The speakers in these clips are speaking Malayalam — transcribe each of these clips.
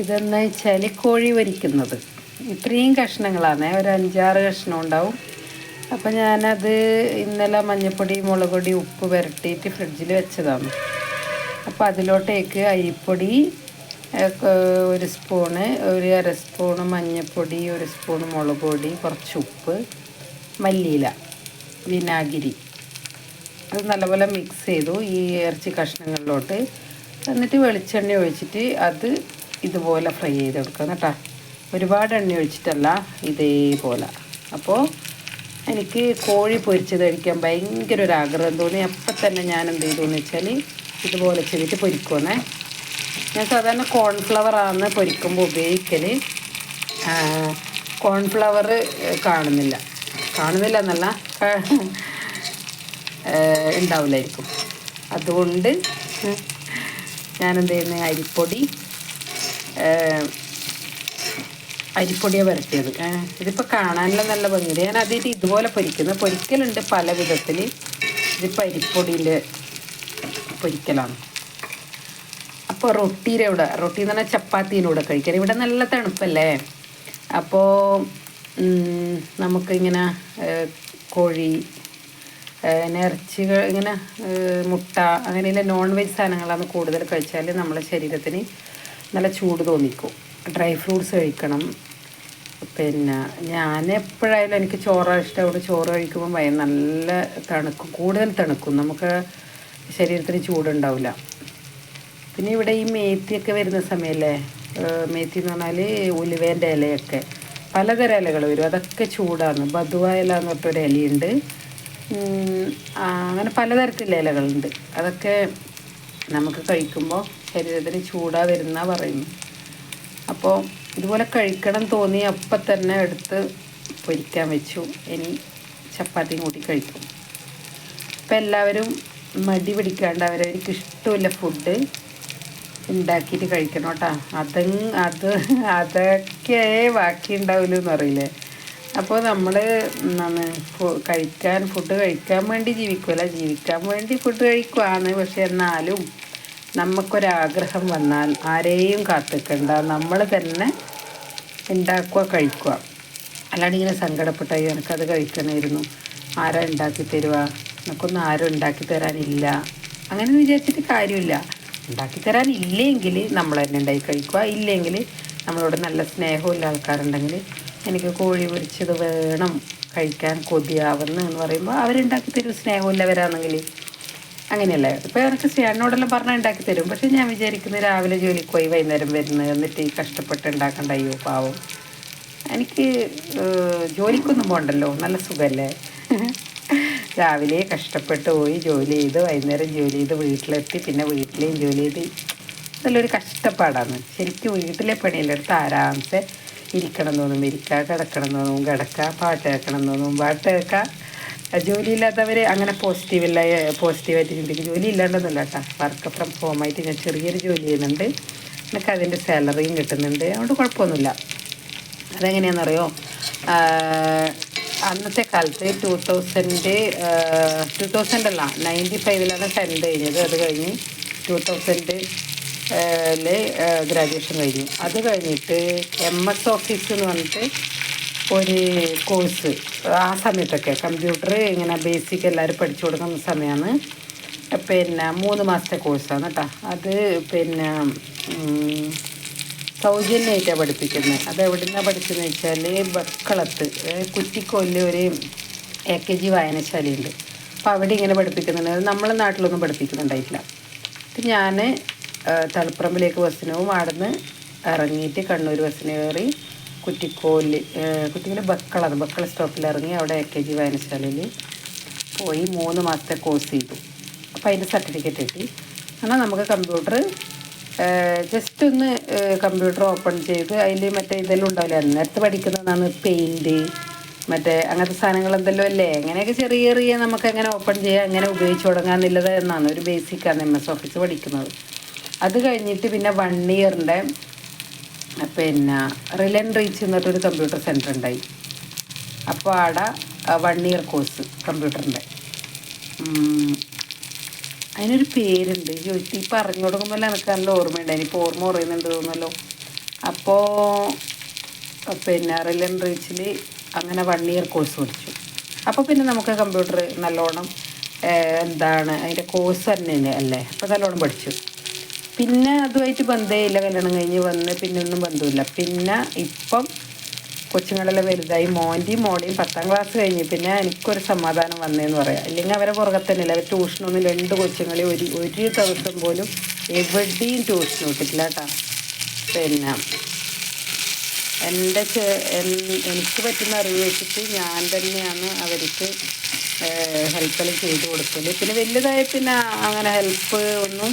ഇതെന്ന് വെച്ചാൽ കോഴി വരിക്കുന്നത്. ഇത്രയും കഷ്ണങ്ങളാണ്. ഒരു അഞ്ചാറ് കഷ്ണം ഉണ്ടാവും. അപ്പം ഞാനത് ഇന്നലെ മഞ്ഞൾപ്പൊടി മുളക് പൊടി ഉപ്പ് പുരട്ടിയിട്ട് ഫ്രിഡ്ജിൽ വെച്ചതാണ്. അപ്പോൾ അതിലോട്ടേക്ക് അരിപ്പൊടി ഒരു സ്പൂണ് ഒരു അര സ്പൂണ് മഞ്ഞൾപ്പൊടി ഒരു സ്പൂണ് മുളക് പൊടി കുറച്ച് ഉപ്പ് മല്ലിയില വിനാഗിരി. അത് നല്ലപോലെ മിക്സ് ചെയ്തു ഈ ഇറച്ചി കഷ്ണങ്ങളിലോട്ട്. എന്നിട്ട് വെളിച്ചെണ്ണ ഒഴിച്ചിട്ട് അത് ഇതുപോലെ ഫ്രൈ ചെയ്തെടുക്കാം കേട്ടോ. ഒരുപാട് എണ്ണ ഒഴിച്ചിട്ടല്ല ഇതേപോലെ. അപ്പോൾ എനിക്ക് കോഴി പൊരിച്ചത് കഴിക്കാൻ ഭയങ്കര ഒരു ആഗ്രഹം തോന്നി. അപ്പം തന്നെ ഞാൻ എന്ത് ചെയ്തു എന്ന് വെച്ചാൽ ഇതുപോലെ ചെയ്തിട്ട് പൊരിക്കുമെന്നേ ഞാൻ സാധാരണ കോൺഫ്ലവർ ആണ് പൊരിക്കുമ്പോൾ ഉപയോഗിക്കൽ കോൺഫ്ലവർ കാണുന്നില്ല. കാണുന്നില്ല എന്നല്ല ഉണ്ടാവില്ലായിരിക്കും. അതുകൊണ്ട് ഞാനെന്ത് ചെയ്യുന്നത് അരിപ്പൊടി അരിപ്പൊടിയാണ് വരട്ടിയത്. ഇതിപ്പോൾ കാണാനുള്ള നല്ല ഭംഗിയുണ്ട്. ഞാൻ അതിൽ ഇതുപോലെ പൊരിക്കുന്നത് പൊരിക്കലുണ്ട് പല വിധത്തിൽ ഇതിപ്പോൾ അരിപ്പൊടിന്റെ പൊരിക്കലാണ്. അപ്പോൾ റൊട്ടിയുടെ ഇവിടെ റൊട്ടി എന്ന് പറഞ്ഞാൽ ചപ്പാത്തീന്റെ കൂടെ കഴിക്കാൻ ഇവിടെ നല്ല തണുപ്പല്ലേ? അപ്പോൾ നമുക്കിങ്ങനെ കോഴി ഇറച്ചികൾ ഇങ്ങനെ മുട്ട അങ്ങനെയുള്ള നോൺ വെജ് സാധനങ്ങളാണ് കൂടുതൽ കഴിച്ചാൽ നമ്മളെ ശരീരത്തിന് നല്ല ചൂട് തോന്നിക്കും. ഡ്രൈ ഫ്രൂട്ട്സ് കഴിക്കണം. പിന്നെ ഞാൻ എപ്പോഴായാലും എനിക്ക് ചോറ് ഇഷ്ടം അവിടെ ചോറ് കഴിക്കുമ്പോൾ ഭയ നല്ല തണുക്കും. കൂടുതൽ തണുക്കും. നമുക്ക് ശരീരത്തിന് ചൂടുണ്ടാവില്ല. പിന്നെ ഇവിടെ ഈ മേത്തിയൊക്കെ വരുന്ന സമയമല്ലേ മേത്തി എന്ന് പറഞ്ഞാൽ ഉലുവേന്റെ ഇലയൊക്കെ. പലതരം ഇലകൾ വരും. അതൊക്കെ ചൂടാണ്. ബദുവ ഇല എന്ന് പറഞ്ഞൊരു ഇലയുണ്ട്. അങ്ങനെ പലതരത്തിലുള്ള ഇലകളുണ്ട്. അതൊക്കെ നമുക്ക് കഴിക്കുമ്പോൾ ശരീരത്തിന് ചൂടാ വരുന്ന പറയുന്നു. അപ്പോൾ ഇതുപോലെ കഴിക്കണം തോന്നി അപ്പം തന്നെ എടുത്ത് പൊരിക്കാൻ വെച്ചു. ഇനി ചപ്പാത്തിയും കൂട്ടി കഴിക്കും. ഇപ്പം എല്ലാവരും മടി പിടിക്കാണ്ട് അവരവർക്ക് ഇഷ്ടമില്ല ഫുഡ് ഉണ്ടാക്കിയിട്ട് കഴിക്കണം കേട്ടോ. അത് അത് അതൊക്കെ ബാക്കി ഉണ്ടാവില്ല എന്നറിയില്ലേ അപ്പോൾ നമ്മൾ എന്താണ് കഴിക്കാൻ ഫുഡ് കഴിക്കാൻ വേണ്ടി ജീവിക്കുമല്ല ജീവിക്കാൻ വേണ്ടി ഫുഡ് കഴിക്കുവാണ്. പക്ഷെ എന്നാലും നമുക്കൊരാഗ്രഹം വന്നാൽ ആരെയും കാത്തിക്കണ്ട. നമ്മൾ തന്നെ ഉണ്ടാക്കുക കഴിക്കുക അല്ലാണ്ട് ഇങ്ങനെ സങ്കടപ്പെട്ട എനിക്കത് കഴിക്കണമായിരുന്നു ആരാ ഉണ്ടാക്കി തരുക എനിക്കൊന്നും ആരും ഉണ്ടാക്കി തരാനില്ല. അങ്ങനെ വിചാരിച്ചിട്ട് കാര്യമില്ല. ഉണ്ടാക്കി തരാനില്ലെങ്കിൽ നമ്മൾ തന്നെ ഉണ്ടാക്കി കഴിക്കുക ഇല്ലെങ്കിൽ നമ്മളോട് നല്ല സ്നേഹമുള്ള ആൾക്കാരുണ്ടെങ്കിൽ എനിക്ക് കോഴി പൊരിച്ചത് വേണം. കഴിക്കാൻ കൊതിയാവുന്നു എന്ന് പറയുമ്പോൾ അവരുണ്ടാക്കി തരും സ്നേഹമില്ലവരാണെങ്കിൽ അങ്ങനെയല്ലേ? ഇപ്പോൾ എനിക്ക് ചേട്ടനോടെല്ലാം പറഞ്ഞാൽ ഉണ്ടാക്കി തരും. പക്ഷേ ഞാൻ വിചാരിക്കുന്നത് രാവിലെ ജോലിക്ക് പോയി വൈകുന്നേരം വരുന്നത് എന്നിട്ട് ഈ കഷ്ടപ്പെട്ട് ഉണ്ടാക്കണ്ട അയ്യോ പാവം. എനിക്ക് ജോലിക്കൊന്നും പോകണ്ടല്ലോ നല്ല സുഖമല്ലേ രാവിലെ കഷ്ടപ്പെട്ട് പോയി ജോലി ചെയ്ത് വൈകുന്നേരം ജോലി ചെയ്ത് വീട്ടിലെത്തി. പിന്നെ വീട്ടിലെയും ജോലി ചെയ്ത് നല്ലൊരു കഷ്ടപ്പാടാണ്. ശരിക്കും വീട്ടിലെ പണിയിലെടുത്ത് ആരാമത്തെ ഇരിക്കണം തോന്നും ഇരിക്കുക കിടക്കണം തോന്നും കിടക്കുക പാട്ട് കേൾക്കണം തോന്നും പാട്ട് കേൾക്കുക ജോലിയില്ലാത്തവർ അങ്ങനെ പോസിറ്റീവല്ല പോസിറ്റീവായിട്ട് ചിന്തിക്കും. ജോലി ഇല്ലാണ്ടൊന്നുമില്ല കേട്ടോ. വർക്ക് ഫ്രം ഹോം ആയിട്ട് ഞാൻ ചെറിയൊരു ജോലി ചെയ്യുന്നുണ്ട്. എനിക്ക് അതിന്റെ സാലറിയും കിട്ടുന്നുണ്ട്. അതുകൊണ്ട് കുഴപ്പമൊന്നുമില്ല. അതെങ്ങനെയാണെന്നറിയോ? അന്നത്തെ കാലത്ത് ടു തൗസൻഡ് ടു തൗസൻഡ് അല്ല നയന്റി ഫൈവിലാണ് സെൻഡ് കഴിഞ്ഞത്. അത് കഴിഞ്ഞ് ടു തൗസൻഡ് ഗ്രാജുവേഷൻ കഴിഞ്ഞു. അത് കഴിഞ്ഞിട്ട് എം എസ് ഓഫീസ് എന്ന് പറഞ്ഞിട്ട് ഒരു കോഴ്സ്. ആ സമയത്തൊക്കെ കമ്പ്യൂട്ടർ ഇങ്ങനെ ബേസിക് എല്ലാവരും പഠിച്ചു കൊടുക്കുന്ന സമയമാണ് പിന്നെ മൂന്ന് മാസത്തെ കോഴ്സാണ് കേട്ടോ അത് പിന്നെ സൗജന്യമായിട്ടാണ് പഠിപ്പിക്കുന്നത് അത് എവിടെ നിന്നാണ് പഠിച്ചതെന്ന് വെച്ചാൽ ബക്കളത്ത് കുറ്റിക്കോലിൽ ഒരു എ കെ ജി വായനശാലയുണ്ട്. അപ്പോൾ അവിടെ ഇങ്ങനെ പഠിപ്പിക്കുന്നുണ്ട്. അത് നമ്മളെ നാട്ടിലൊന്നും പഠിപ്പിക്കുന്നുണ്ടായിട്ടില്ല. അപ്പം ഞാൻ തളിപ്പറമ്പിലേക്ക് ബസ്സിന് പോകും നിന്ന് ഇറങ്ങിയിട്ട് കണ്ണൂർ ബസ്സിന് കയറി കുറ്റിക്കോൽ കുറ്റിക്കോൽ ബക്കളാണ്. ബക്കള സ്റ്റോപ്പിൽ ഇറങ്ങി അവിടെ എ കെ ജി വായനശാലയിൽ പോയി മൂന്ന് മാസത്തെ കോഴ്സ് ചെയ്തു. അപ്പോൾ അതിന്റെ സർട്ടിഫിക്കറ്റ് കിട്ടി. എന്നാൽ നമുക്ക് കമ്പ്യൂട്ടർ ജസ്റ്റ് ഒന്ന് കമ്പ്യൂട്ടർ ഓപ്പൺ ചെയ്ത് അതിൽ മറ്റേ ഇതെല്ലാം ഉണ്ടാവില്ല? നേരത്തെ പഠിക്കുന്നതാണ് പെയിന്റ് മറ്റേ അങ്ങനത്തെ സാധനങ്ങൾ എന്തെല്ലാം അല്ലേ? അങ്ങനെയൊക്കെ ചെറിയ ചെറിയ നമുക്ക് അങ്ങനെ ഓപ്പൺ ചെയ്യാം അങ്ങനെ ഉപയോഗിച്ച് തുടങ്ങാമെന്നുള്ളത് എന്നാണ്. ഒരു ബേസിക്കാണ് എം എസ് ഓഫീസ് പഠിക്കുന്നത്. അത് കഴിഞ്ഞിട്ട് പിന്നെ വൺ ഇയറിന്റെ പിന്നെ റിലൻ റീച്ച് എന്നിട്ടൊരു കമ്പ്യൂട്ടർ സെന്റർ ഉണ്ടായി. അപ്പോൾ അവിടെ വൺ ഇയർ കോഴ്സ് കമ്പ്യൂട്ടറിന്റെ അതിനൊരു പേരുണ്ട്. ചോദിച്ചു ഈ പറഞ്ഞു കൊടുക്കുമ്പോൾ എനിക്ക് നല്ല ഓർമ്മയുണ്ട്. ഇനിയിപ്പോൾ ഓർമ്മ കുറയുന്നുണ്ട് തോന്നുമല്ലോ അപ്പോൾ പിന്നെ റിലൻ റീച്ചിൽ അങ്ങനെ വൺ ഇയർ കോഴ്സ് പഠിച്ചു. അപ്പോൾ പിന്നെ നമുക്ക് കമ്പ്യൂട്ടർ നല്ലോണം എന്താണ് അതിന്റെ കോഴ്സ് തന്നെ അല്ലേ? അപ്പോൾ നല്ലോണം പഠിച്ചു. പിന്നെ അതുമായിട്ട് ബന്ധമില്ല കല്യാണം കഴിഞ്ഞ് വന്ന് പിന്നെ ഒന്നും ബന്ധമില്ല പിന്നെ ഇപ്പം കൊച്ചുങ്ങളെല്ലാം വലുതായി മോന്റെയും മോളെയും പത്താം ക്ലാസ് കഴിഞ്ഞ് പിന്നെ എനിക്കൊരു സമാധാനം വന്നേന്ന് പറയാം. അല്ലെങ്കിൽ അവരെ പുറകെ തന്നെയല്ല അവർ ട്യൂഷനൊന്നും രണ്ട് കൊച്ചുങ്ങളെ ഒരു ഒരു ദിവസം പോലും എവിടെയും ട്യൂഷൻ വിട്ടിട്ടില്ല കേട്ടോ. പിന്നെ എന്റെ എനിക്ക് പറ്റുന്ന അറിവ് വെച്ചിട്ട് ഞാൻ തന്നെയാണ് അവർക്ക് ഹെൽപ്പെല്ലാം ചെയ്ത് കൊടുക്കുന്നത് പിന്നെ വലുതായ പിന്നെ അങ്ങനെ ഹെൽപ്പ് ഒന്നും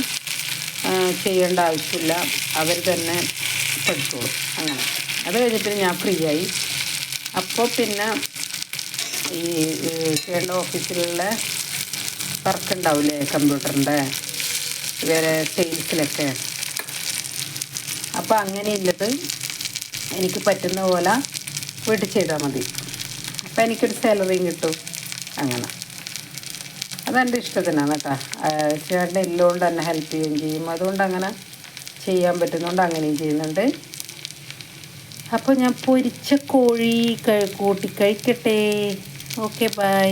ചെയ്യേണ്ട ആവശ്യമില്ല. അവർ തന്നെ പഠിച്ചോളും. അങ്ങനെ. അത് കഴിഞ്ഞിട്ട് ഞാൻ ഫ്രീ ആയി. അപ്പോൾ പിന്നെ ഈ ചെയ്യേണ്ട ഓഫീസിലുള്ള വർക്ക് ഉണ്ടാവില്ലേ കമ്പ്യൂട്ടറിന്റെ വേറെ സെയിൽസിലൊക്കെ അപ്പോൾ അങ്ങനെ അങ്ങനെയുള്ളത് എനിക്ക് പറ്റുന്ന പോലെ വീട്ടിൽ ചെയ്താൽ മതി. അപ്പോൾ എനിക്കൊരു സാലറിയും കിട്ടും. അങ്ങനെ. അതെന്റെ ഇഷ്ടത്തിനാണ് കേട്ടോ. ചേട്ടൻ ഇല്ലുകൊണ്ട് തന്നെ ഹെൽപ്പ് ചെയ്യുകയും ചെയ്യും. അതുകൊണ്ട് അങ്ങനെ ചെയ്യാൻ പറ്റുന്നതുകൊണ്ട് അങ്ങനെയും ചെയ്യുന്നുണ്ട്. അപ്പോൾ ഞാൻ പൊരിച്ച കോഴി കൂട്ടി കഴിക്കട്ടെ. Okay bye